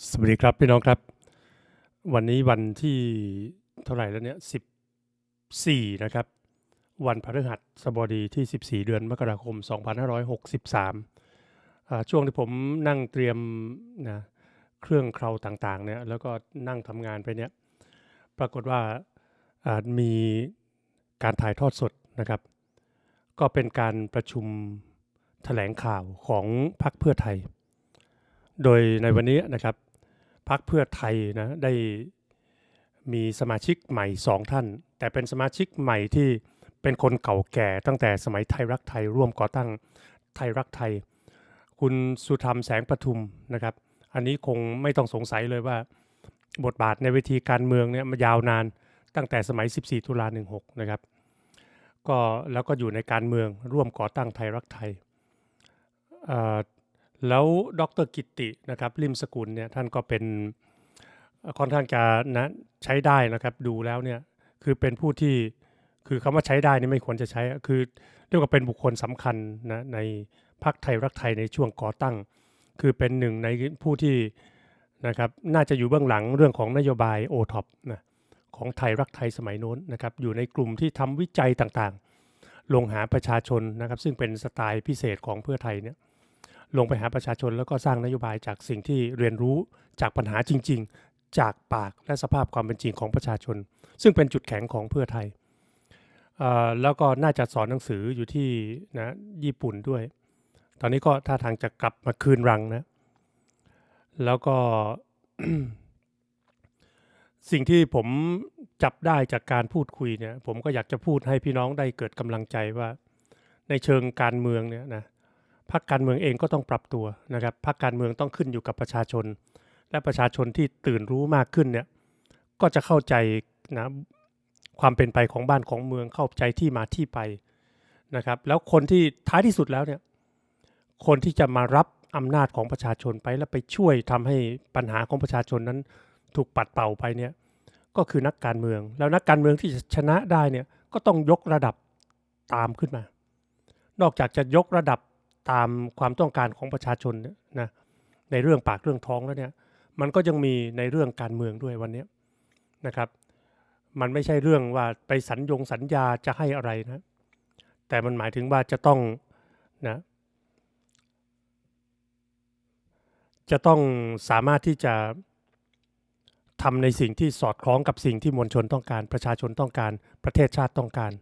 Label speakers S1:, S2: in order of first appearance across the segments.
S1: สวัสดีครับพี่น้องครับ วันนี้วันที่เท่าไหร่แล้วเนี่ยสิบสี่นะครับ วันพฤหัสบดีที่14เดือนมกราคม2563อ่ามช่วงที่ผมนั่งเตรียมนะเครื่องเคราต่างๆเนี่ยแล้วก็นั่งทำงานไปเนี่ยปรากฏว่าอ่ามีการถ่ายทอดสดนะครับ ก็เป็นการประชุมแถลงข่าวของพรรคเพื่อไทย โดยในวันนี้นะครับพรรคเพื่อไทยนะได้มีสมาชิกใหม่สองท่าน แต่เป็นสมาชิกใหม่ที่เป็นคนเก่าแก่ตั้งแต่สมัยไทยรักไทยร่วมก่อตั้งไทยรักไทย คุณสุธรรมแสงประทุมนะครับ อันนี้คงไม่ต้องสงสัยเลยว่า บทบาทในเวทีการเมืองเนี่ยมายาวนานตั้งแต่สมัย 14 ตุลา16 นะครับ ก็แล้วก็อยู่ในการเมืองร่วมก่อตั้งไทยรักไทยอ่อ แล้วดรกิตตินะครับริมสกุลเนี่ยท่านก็เป็นค่อนข้างจะนะใช้ได้นะครับดูแล้วเนี่ยคือเป็นผู้ที่คือคำว่าใช้ได้นี่ไม่ควรจะใช้อะคือเรียกว่าเป็นบุคคลสำคัญนะในพรรคไทยรักไทยในช่วงก่อตั้ง คือเป็นหนึ่งในผู้ที่นะครับน่าจะอยู่เบื้องหลังเรื่องของนโยบายโอท็อปนะของไทยรักไทยสมัยโน้นนะครับอยู่ในกลุ่มที่ทำวิจัยต่างๆ ลงหาประชาชนนะครับซึ่งเป็นสไตล์พิเศษของเพื่อไทยเนี่ย ลงไปหาประชาชนแล้วก็สร้างนโยบายจากสิ่งที่เรียนรู้จากปัญหาจริง ๆ จากปากและสภาพความเป็นจริงของประชาชน ซึ่งเป็นจุดแข็งของเพื่อไทยแล้วก็น่าจะสอนหนังสืออยู่ที่นะญี่ปุ่นด้วย ตอนนี้ก็ท่าทางจะกลับมาคืนรังนะ แล้วก็สิ่งที่ผมจับได้จากการพูดคุยเนี่ย ผมก็อยากจะพูดให้พี่น้องได้เกิดกำลังใจว่า ในเชิงการเมืองเนี่ยนะ พรรคการเมืองเองก็ต้องปรับตัวนะครับพรรคการเมืองต้องขึ้นอยู่กับประชาชน และประชาชนที่ตื่นรู้มากขึ้นเนี่ยก็จะเข้าใจนะความเป็นไปของบ้านของเมืองเข้าใจที่มาที่ไปนะครับ แล้วคนที่ท้ายที่สุดแล้วเนี่ยคนที่จะมารับอำนาจของประชาชนไปแล้วไปช่วยทำให้ปัญหาของประชาชนนั้นถูกปัดเป่าไปเนี่ยก็คือนักการเมือง แล้วนักการเมืองที่จะชนะได้เนี่ยก็ต้องยกระดับตามขึ้นมา นอกจากจะยกระดับ ตามความต้องการของประชาชนนะในเรื่องปากเรื่องท้องแล้วเนี่ยมันก็ยังมีในเรื่องการเมืองด้วยวันนี้นะครับ มันไม่ใช่เรื่องว่าไปสัญญงสัญญาจะให้อะไรนะ แต่มันหมายถึงว่าจะต้องนะจะต้องสามารถที่จะทำในสิ่งที่สอดคล้องกับสิ่งที่มวลชนต้องการ ประชาชนต้องการประเทศชาติต้องการ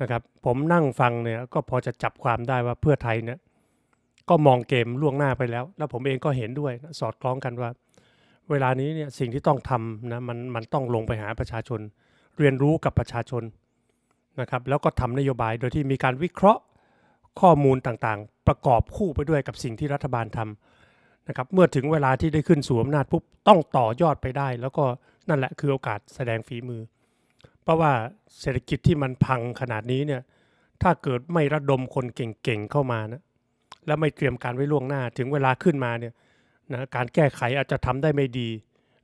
S1: นะครับผมนั่งฟังเนี่ยก็พอจะจับความได้ว่าเพื่อไทยเนี่ยก็มองเกมล่วงหน้าไปแล้ว แล้วผมเองก็เห็นด้วยนะสอดคล้องกันว่า เวลานี้เนี่ยสิ่งที่ต้องทำนะมันมันต้องลงไปหาประชาชน เรียนรู้กับประชาชนนะครับแล้วก็ทำนโยบายโดยที่มีการวิเคราะห์ข้อมูลต่างๆ ประกอบคู่ไปด้วยกับสิ่งที่รัฐบาลทำนะครับเมื่อถึงเวลาที่ได้ขึ้นสู่อำนาจปุ๊บต้องต่อยอดไปได้ แล้วก็นั่นแหละคือโอกาสแสดงฝีมือ เพราะว่าเศรษฐกิจที่มันพังขนาดนี้เนี่ยถ้าเกิดไม่ระดมคนเก่งๆเข้ามานะแล้วไม่เตรียมการไว้ล่วงหน้าถึงเวลาขึ้นมาเนี่ยนะการแก้ไขอาจจะทำได้ไม่ดี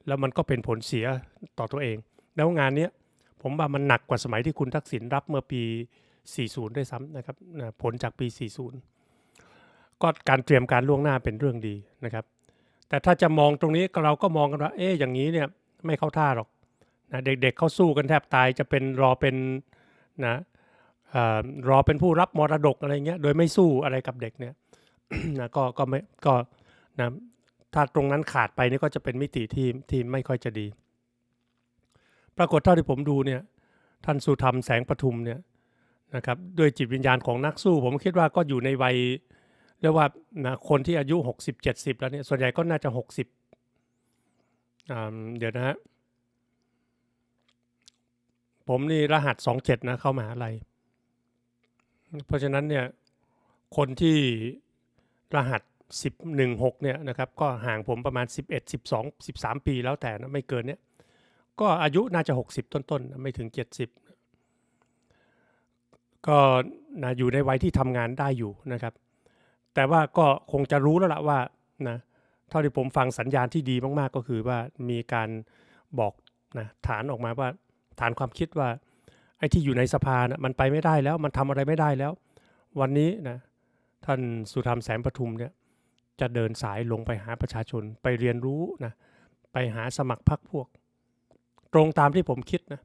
S1: แล้วมันก็เป็นผลเสียต่อตัวเอง แล้วงานเนี้ยผมว่ามันหนักกว่าสมัยที่คุณทักษิณรับเมื่อปี 40 ด้วยซ้ำนะครับนะผลจากปี 40 ก็การเตรียมการล่วงหน้าเป็นเรื่องดีนะครับ แต่ถ้าจะมองตรงนี้เราก็มองกันว่าเอ๊ะอย่างนี้เนี่ยไม่เข้าท่าหรอก นะเด็กๆเขาสู้กันแทบตายจะเป็นรอเป็นนะอรอเป็นผู้รับมรดกอะไรเงี้ยโดยไม่สู้อะไรกับเด็กเนี่ยนะก็ก็ไม่ก็นะถ้าตรงนั้นขาดไปนี่ก็จะเป็นมิติที่ที่ไม่ค่อยจะดี ปรากฏเท่าที่ผมดูเนี่ยท่านสุธรรมแสงประทุมเนี่ยนะครับด้วยจิตวิญญาณของนักสู้ ผมคิดว่าก็อยู่ในวัยเรียกว่านะคนที่อายุ 60 70 แล้วเนี่ยส่วนใหญ่ก็น่าจะ 60อ่าเดี๋ยวนะฮะ ผมนี่รหัส27นะเข้ามหาลัย เพราะฉะนั้นเนี่ยคนที่รหัส116เนี่ยนะครับก็ห่างผมประมาณ11 12 13ปีแล้วแต่นะไม่เกินเนี่ยก็อายุน่าจะ60ต้นๆนไม่ถึง70ก็นะอยู่ในวัยที่ทำงานได้อยู่นะครับ แต่ว่าก็คงจะรู้แล้วละว่านะเท่าที่ผมฟังสัญญาณที่ดีมากๆก็คือว่ามีการบอกนะฐานออกมาว่า ฐานความคิดว่าไอ้ที่อยู่ในสภานะมันไปไม่ได้แล้วมันทำอะไรไม่ได้แล้ว วันนี้นะท่านสุธรรมแสงประทุมเนี่ยจะเดินสายลงไปหาประชาชนไปเรียนรู้นะไปหาสมัครพรรคพวก ตรงตามที่ผมคิดนะ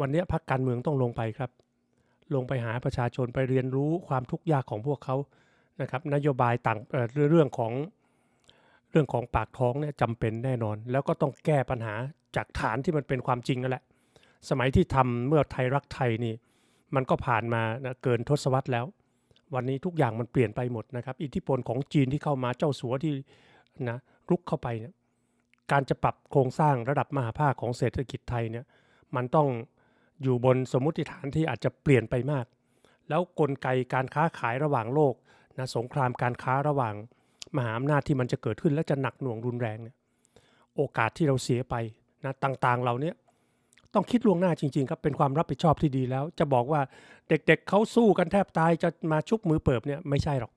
S1: วันนี้พรรคการเมืองต้องลงไปครับ ลงไปหาประชาชนไปเรียนรู้ความทุกข์ยากของพวกเขานะครับนโยบายต่างเเรื่องของเรื่องของปากท้องเนี่ยจำเป็นแน่นอน แล้วก็ต้องแก้ปัญหาจากฐานที่มันเป็นความจริงนั่นแหละ สมัยที่ทำเมื่อไทยรักไทยนี่มันก็ผ่านมานะเกินทศวรรษแล้ว วันนี้ทุกอย่างมันเปลี่ยนไปหมดนะครับ อิทธิพลของจีนที่เข้ามาเจ้าสัวที่นะรุกเข้าไปเนี่ยการจะปรับโครงสร้างระดับมหาภาคของเศรษฐกิจไทยเนี่ยมันต้องอยู่บนสมมติฐานที่อาจจะเปลี่ยนไปมาก แล้วกลไกการค้าขายระหว่างโลกนะสงครามการค้าระหว่างมหาอำนาจที่มันจะเกิดขึ้นและจะหนักหน่วงรุนแรงเนี่ยโอกาสที่เราเสียไปนะต่างๆเหล่านี้ ต้องคิดล่วงหน้าจริงๆครับเป็นความรับผิดชอบที่ดีแล้ว จะบอกว่าเด็กๆเขาสู้กันแทบตายจะมาชุบมือเปิบเนี่ยไม่ใช่หรอก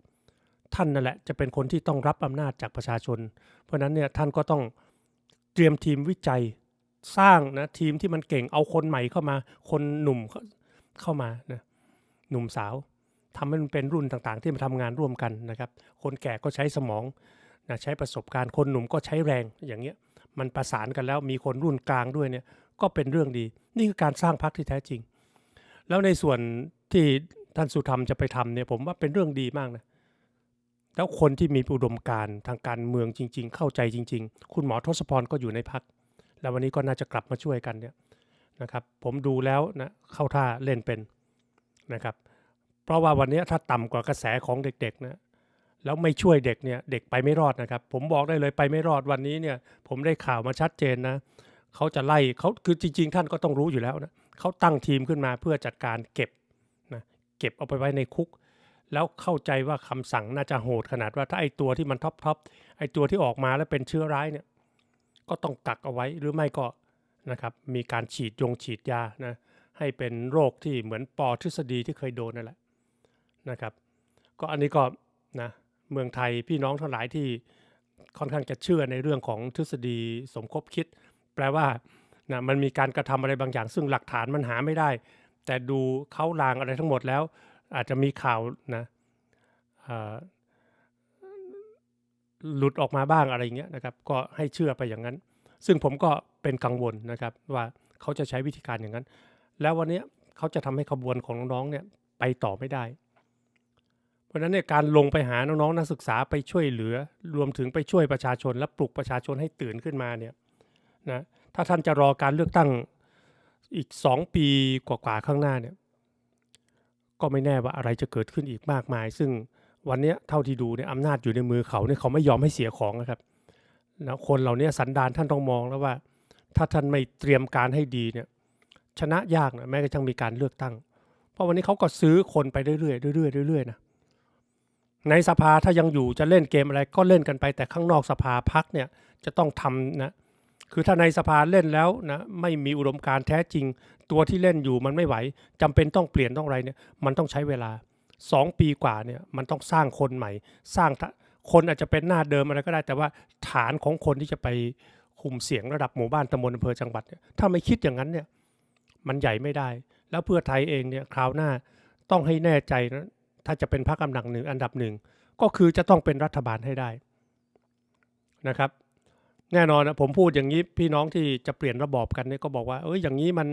S1: ท่านนั่นแหละจะเป็นคนที่ต้องรับอำนาจจากประชาชน เพราะนั้นเนี่ยท่านก็ต้องเตรียมทีมวิจัยสร้างนะทีมที่มันเก่งเอาคนใหม่เข้ามา คนหนุ่มเข้าเข้ามานะหนุ่มสาวทำให้มันเป็นรุ่นต่างๆ ที่มาทำงานร่วมกันนะครับ คนแก่ก็ใช้สมองนะใช้ประสบการณ์คนหนุ่มก็ใช้แรงอย่างเงี้ยมันประสานกันแล้วมีคนรุ่นกลางด้วยเนี่ย ก็เป็นเรื่องดี นี่คือการสร้างพรรคที่แท้จริง แล้วในส่วนที่ท่านสุธรรมจะไปทำเนี่ยผมว่าเป็นเรื่องดีมากนะแล้วคนที่มีอุดมการทางการเมืองจริง ๆ เข้าใจจริง ๆ คุณหมอทศพรก็อยู่ในพัก แล้ววันนี้ก็น่าจะกลับมาช่วยกันเนี่ยนะครับผมดูแล้วนะเข้าท่าเล่นเป็นนะครับเพราะว่าวันนี้ถ้าต่ำกว่ากระแสของเด็กๆนะแล้วไม่ช่วยเด็กเนี่ยเด็กไปไม่รอดนะครับ ผมบอกได้เลยไปไม่รอดวันนี้เนี่ยผมได้ข่าวมาชัดเจนนะ เขาจะไล่เขาคือจริง ๆ ท่านก็ต้องรู้อยู่แล้วนะเขาตั้งทีมขึ้นมาเพื่อจัดการเก็บนะเก็บเอาไปไว้ในคุก แล้วเข้าใจว่าคำสั่งน่าจะโหดขนาดว่าถ้าไอตัวที่มันท็อปทอปไอตัวที่ออกมาแล้วเป็นเชื้อร้ายเนี่ยก็ต้องกักเอาไว้หรือไม่ก็นะครับมีการฉีดยงฉีดยานะให้เป็นโรคที่เหมือนปอทฤษฎีที่เคยโดนนั่นแหละนะครับก็อันนี้ก็นะเมืองไทยพี่น้องทั้งหลายที่ค่อนข้างจะเชื่อในเรื่องของทฤษฎีสมคบคิด แปลว่านะมันมีการกระทำอะไรบางอย่าง ซึ่งหลักฐานมันหาไม่ได้ แต่ดูเขาลางอะไรทั้งหมดแล้ว อาจจะมีข่าวนะหลุดออกมาบ้างอะไรอย่างเงี้ยนะครับ ก็ให้เชื่อไปอย่างนั้น ซึ่งผมก็เป็นกังวลนะครับว่าเขาจะใช้วิธีการอย่างนั้น แล้ววันนี้เขาจะทำให้ขบวนของน้องๆเนี่ยไปต่อไม่ได้ เพราะฉะนั้นเนี่ยการลงไปหาน้องๆนักศึกษาไปช่วยเหลือ รวมถึงไปช่วยประชาชนและปลุกประชาชนให้ตื่นขึ้นมาเนี่ย นะถ้าท่านจะรอการเลือกตั้งอีกสองปีกว่าๆข้างหน้าเนี่ยก็ไม่แน่ว่าอะไรจะเกิดขึ้นอีกมากมาย ซึ่งวันนี้เท่าที่ดูเนี่ยอำนาจอยู่ในมือเขาเนี่ยเขาไม่ยอมให้เสียของนะครับนะคนเหล่านี้สันดานท่านต้องมองแล้วว่า ถ้าท่านไม่เตรียมการให้ดีเนี่ยชนะยากนะแม้กระทั่งมีการเลือกตั้ง เพราะวันนี้เขาก็ซื้อคนไปเรื่อยๆเรื่อยๆเรื่อยๆนะในสภาถ้ายังอยู่จะเล่นเกมอะไรก็เล่นกันไปแต่ข้างนอกสภาพักเนี่ยจะต้องทำนะ คือถ้าในสภาเล่นแล้วนะไม่มีอุดมการแท้จริง ตัวที่เล่นอยู่มันไม่ไหวจำเป็นต้องเปลี่ยนต้องอะไรเนี่ยมันต้องใช้เวลา 2 ปีกว่าเนี่ยมันต้องสร้างคนใหม่ สร้างคนอาจจะเป็นหน้าเดิมอะไรก็ได้ แต่ว่าฐานของคนที่จะไปคุมเสียงระดับหมู่บ้านตำบลอำเภอจังหวัดเนี่ยถ้าไม่คิดอย่างนั้นเนี่ยมันใหญ่ไม่ได้ แล้วเพื่อไทยเองเนี่ยคราวหน้าต้องให้แน่ใจนะถ้าจะเป็นพรรคอันดับหนึ่งอันดับหนึ่งก็คือจะต้องเป็นรัฐบาลให้ได้นะครับ แน่นอนนะผมพูดอย่างนี้พี่น้องที่จะเปลี่ยนระบอบกันเนี่ยก็บอกว่า เอ้ยอย่างนี้มัน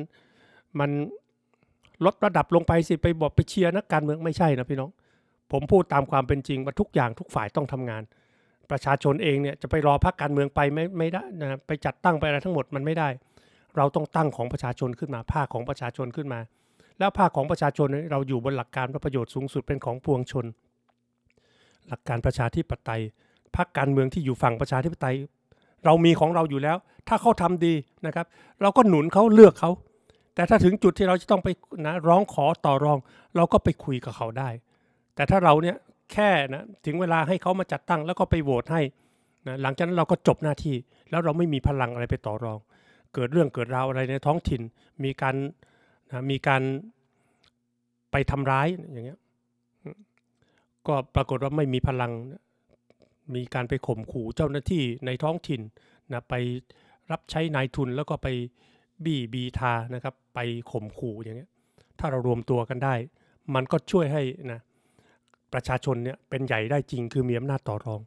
S1: มันลดระดับลงไปสิไปบอกไปเชียร์นักการเมืองไม่ใช่นะพี่น้อง ผมพูดตามความเป็นจริงว่าทุกอย่างทุกฝ่ายต้องทำงาน ประชาชนเองเนี่ยจะไปรอพรรคการเมืองไปไม่ไม่ได้นะไปจัดตั้งไปอะไรทั้งหมดมันไม่ได้ เราต้องตั้งของประชาชนขึ้นมาภาคของประชาชนขึ้นมา แล้วภาคของประชาชนเนี่ยเราอยู่บนหลักการว่าประโยชน์สูงสุดเป็นของปวงชน หลักการประชาธิปไตยพรรคการเมืองที่อยู่ฝั่งประชาธิปไตย เรามีของเราอยู่แล้ว ถ้าเขาทำดีนะครับ เราก็หนุนเขาเลือกเขา แต่ถ้าถึงจุดที่เราจะต้องไปนะร้องขอต่อรอง เราก็ไปคุยกับเขาได้ แต่ถ้าเราเนี่ยแค่นะถึงเวลาให้เขามาจัดตั้งแล้วก็ไปโหวตให้นะหลังจากนั้นเราก็จบหน้าที่ แล้วเราไม่มีพลังอะไรไปต่อรอง เกิดเรื่องเกิดราวอะไรในท้องถิ่น มีการนะมีการไปทำร้ายอย่างเงี้ยก็ปรากฏว่าไม่มีพลัง มีการไปข่มขู่เจ้าหน้าที่ในท้องถิ่นนะไปรับใช้นายทุนแล้วก็ไปบี้บีทานะครับ ไปข่มขู่อย่างเงี้ยถ้าเรารวมตัวกันได้ มันก็ช่วยให้นะประชาชนเนี่ยเป็นใหญ่ได้จริงคือมีอำนาจต่อรอง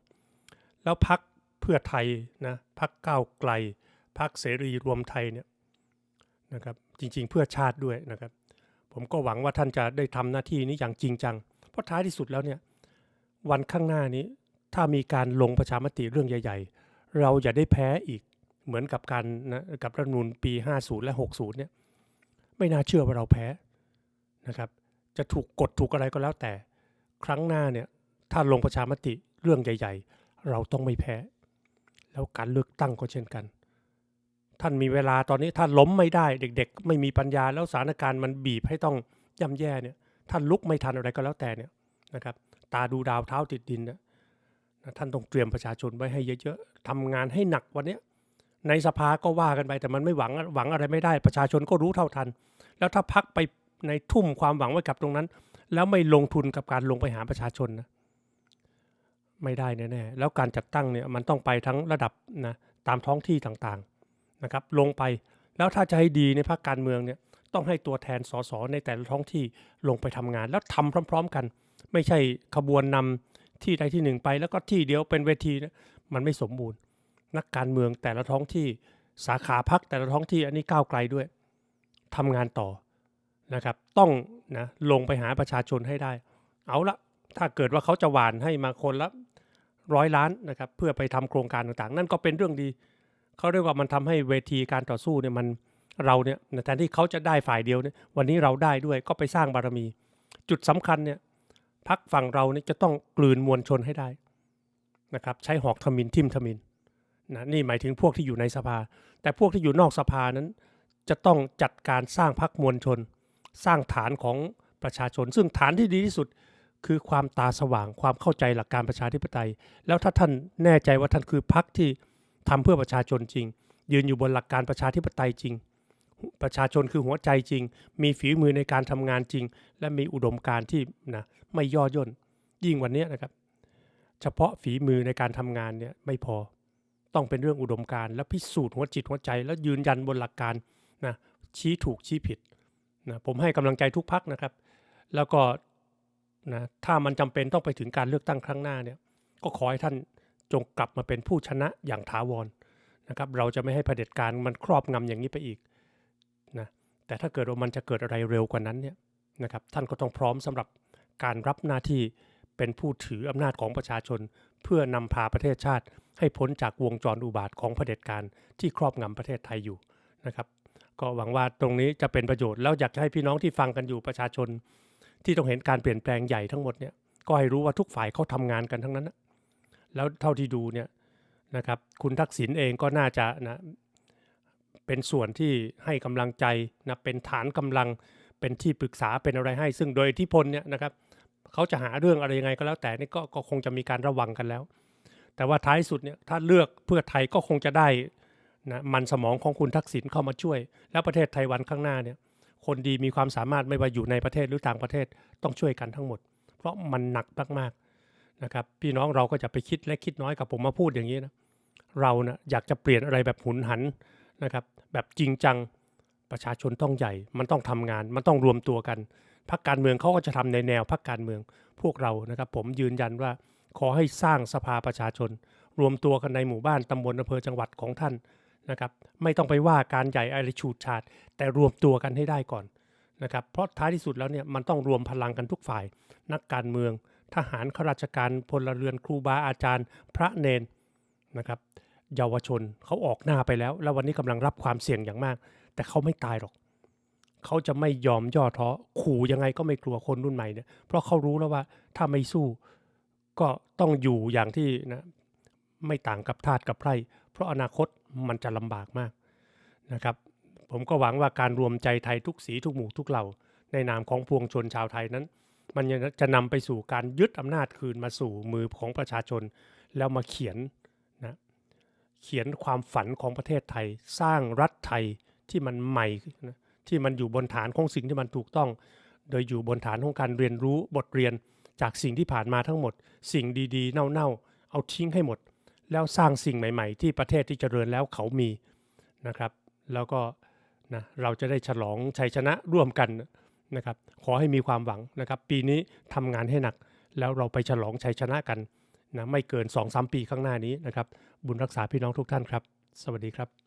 S1: แล้วพักเพื่อไทยนะพักก้าวไกลพักเสรีรวมไทยเนี่ยนะครับจริง ๆ เพื่อชาติด้วยนะครับ ผมก็หวังว่าท่านจะได้ทำหน้าที่นี้อย่างจริงจัง เพราะท้ายที่สุดแล้วเนี่ยวันข้างหน้านี้ ถ้ามีการลงประชามติเรื่องใหญ่ๆ เราอย่าได้แพ้อีกเหมือนกับการนะกับรัฐมนูญปี 50 และ 60 เนี่ยไม่น่าเชื่อว่าเราแพ้นะครับ จะถูกกดถูกอะไรก็แล้วแต่ ครั้งหน้าเนี่ยถ้าลงประชามติเรื่องใหญ่ ๆ เราต้องไม่แพ้ แล้วการเลือกตั้งก็เช่นกัน ท่านมีเวลาตอนนี้ถ้าล้มไม่ได้เด็ก ๆ ไม่มีปัญญาแล้วสถานการณ์มันบีบให้ต้องย่ำแย่เนี่ยท่านลุกไม่ทันอะไรก็แล้วแต่เนี่ยนะครับ ตาดูดาวเท้าติดดินเนี่ย นะท่านต้องเตรียมประชาชนไว้ให้เยอะๆทำงานให้หนักวันนี้ในสภาก็ว่ากันไปแต่มันไม่หวังหวังอะไรไม่ได้ ประชาชนก็รู้เท่าทัน แล้วถ้าพักไปในทุ่มความหวังไว้กับตรงนั้น แล้วไม่ลงทุนกับการลงไปหาประชาชนนะไม่ได้แน่ๆแล้วการจัดตั้งเนี่ยมันต้องไปทั้งระดับนะตามท้องที่ต่างๆนะครับ ลงไปแล้วถ้าจะให้ดีในภาคการเมืองเนี่ยต้องให้ตัวแทนสสในแต่ละท้องที่ลงไปทำงาน แล้วทำพร้อม ๆ กัน ไม่ใช่ขบวนนำ ที่ใดที่หนึ่งไป แล้วก็ที่เดียวเป็นเวทีนะมันไม่สมบูรณ์ นักการเมืองแต่ละท้องที่สาขาพักแต่ละท้องที่อันนี้ก้าวไกลด้วยทำงานต่อนะครับ ต้องนะลงไปหาประชาชนให้ได้ เอาละถ้าเกิดว่าเขาจะหวานให้มาคนละร้อยล้านนะครับ เพื่อไปทำโครงการต่างๆ นั่นก็เป็นเรื่องดีเขาเรียกว่ามันทำให้เวทีการต่อสู้เนี่ยมันเราเนี่ยแทนที่เขาจะได้ฝ่ายเดียวเนี่ยวันนี้เราได้ด้วยก็ไปสร้างบารมี จุดสำคัญเนี่ย พักฝั่งเราเนี่ยจะต้องกลืนมวลชนให้ได้นะครับใช้หอกทมินทิมทมินนะนี่หมายถึงพวกที่อยู่ในสภา แต่พวกที่อยู่นอกสภานั้น จะต้องจัดการสร้างพักมวลชน สร้างฐานของประชาชน ซึ่งฐานที่ดีที่สุดคือความตาสว่างความเข้าใจหลักการประชาธิปไตย แล้วถ้าท่านแน่ใจว่าท่านคือพักที่ทำเพื่อประชาชนจริง ยืนอยู่บนหลักการประชาธิปไตยจริง ประชาชนคือหัวใจจริง มีฝีมือในการทำงานจริง และมีอุดมการณ์ที่นะ ไม่ย่อย่นยิ่งวันนี้นะครับ เฉพาะฝีมือในการทำงานเนี่ยไม่พอต้องเป็นเรื่องอุดมการณ์และพิสูจน์หัวจิตหัวใจ แล้วยืนยันบนหลักการนะชี้ถูกชี้ผิดนะผมให้กำลังใจทุกพักนะครับ แล้วก็นะถ้ามันจำเป็นต้องไปถึงการเลือกตั้งครั้งหน้าเนี่ยก็ขอให้ท่านจงกลับมาเป็นผู้ชนะอย่างถาวรนะครับเราจะไม่ให้เผด็จการมันครอบงำอย่างนี้ไปอีกนะแต่ถ้าเกิดว่ามันจะเกิดอะไรเร็วกว่านั้นเนี่ยนะครับท่านก็ต้องพร้อมสำหรับ การรับหน้าที่เป็นผู้ถืออำนาจของประชาชน เพื่อนำพาประเทศชาติ ให้พ้นจากวงจรอุบาทของเผด็จการที่ครอบงำประเทศไทยอยู่นะครับ ก็หวังว่าตรงนี้จะเป็นประโยชน์แล้วอยากจะให้พี่น้องที่ฟังกันอยู่ประชาชน ที่ต้องเห็นการเปลี่ยนแปลงใหญ่ทั้งหมดเนี่ยก็ให้รู้ว่าทุกฝ่ายเขาทำงานกันทั้งนั้นนะแล้วเท่าที่ดูเนี่ยนะครับคุณทักษิณเองก็น่าจะนะเป็นส่วนที่ให้กำลังใจนะเป็นฐานกำลังเป็นที่ปรึกษาเป็นอะไรให้ ซึ่งโดยที่พลเนี่ยนะครับ เขาจะหาเรื่องอะไรยังไงก็แล้วแต่นี่ก็ก็คงจะมีการระวังกันแล้ว แต่ว่าท้ายสุดเนี่ยถ้าเลือกเพื่อไทยก็คงจะได้นะมันสมองของคุณทักษิณเข้ามาช่วย แล้วประเทศไทยวันข้างหน้าเนี่ยคนดีมีความสามารถไม่ว่าอยู่ในประเทศหรือต่างประเทศต้องช่วยกันทั้งหมด เพราะมันหนักมากๆนะครับพี่น้องเราก็จะไปคิดและคิดน้อยกับผมมาพูดอย่างนี้นะเรานะอยากจะเปลี่ยนอะไรแบบหุนหันนะครับแบบจริงจังประชาชนต้องใหญ่ มันต้องทำงาน มันต้องรวมตัวกัน พรรคการเมืองเขาก็จะทำในแนวพรรคการเมืองพวกเรานะครับ ผมยืนยันว่าขอให้สร้างสภาประชาชน รวมตัวกันในหมู่บ้านตำบลอำเภอจังหวัดของท่านนะครับ ไม่ต้องไปว่าการใหญ่อะไรฉูดฉาดแต่รวมตัวกันให้ได้ก่อนนะครับเพราะท้ายที่สุดแล้วเนี่ยมันต้องรวมพลังกันทุกฝ่าย นักการเมือง ทหารข้าราชการพลเรือนครูบาอาจารย์ พระเนนนะครับ เยาวชนเขาออกหน้าไปแล้ว แล้ววันนี้กำลังรับความเสี่ยงอย่างมาก แต่เขาไม่ตายหรอก เขาจะไม่ยอมย่อท้อขู่ยังไงก็ไม่กลัวคนรุ่นใหม่เนี่ยเพราะเขารู้แล้วว่าถ้าไม่สู้ก็ต้องอยู่อย่างที่นะไม่ต่างกับทาสกับไพร่เพราะอนาคตมันจะลำบากมากนะครับผมก็หวังว่าการรวมใจไทยทุกสีทุกหมู่ทุกเหล่า ในนามของพวงชนชาวไทยนั้น มันจะนำไปสู่การยึดอำนาจคืนมาสู่มือของประชาชน แล้วมาเขียนนะเขียนความฝันของประเทศไทย สร้างรัฐไทยที่มันใหม่นะ ที่มันอยู่บนฐานของสิ่งที่มันถูกต้อง โดยอยู่บนฐานของการเรียนรู้บทเรียนจากสิ่งที่ผ่านมาทั้งหมด สิ่งดีๆ เน่าๆ เอาทิ้งให้หมด แล้วสร้างสิ่งใหม่ ๆ ที่ประเทศที่เจริญแล้วเขามีนะครับ แล้วก็นะเราจะได้ฉลองชัยชนะร่วมกันนะครับ ขอให้มีความหวังนะครับ ปีนี้ทำงานให้หนัก แล้วเราไปฉลองชัยชนะกันนะไม่เกิน2อสปีข้างหน้านี้นะครับ บุญรักษาพี่น้องทุกท่านครับ สวัสดีครับ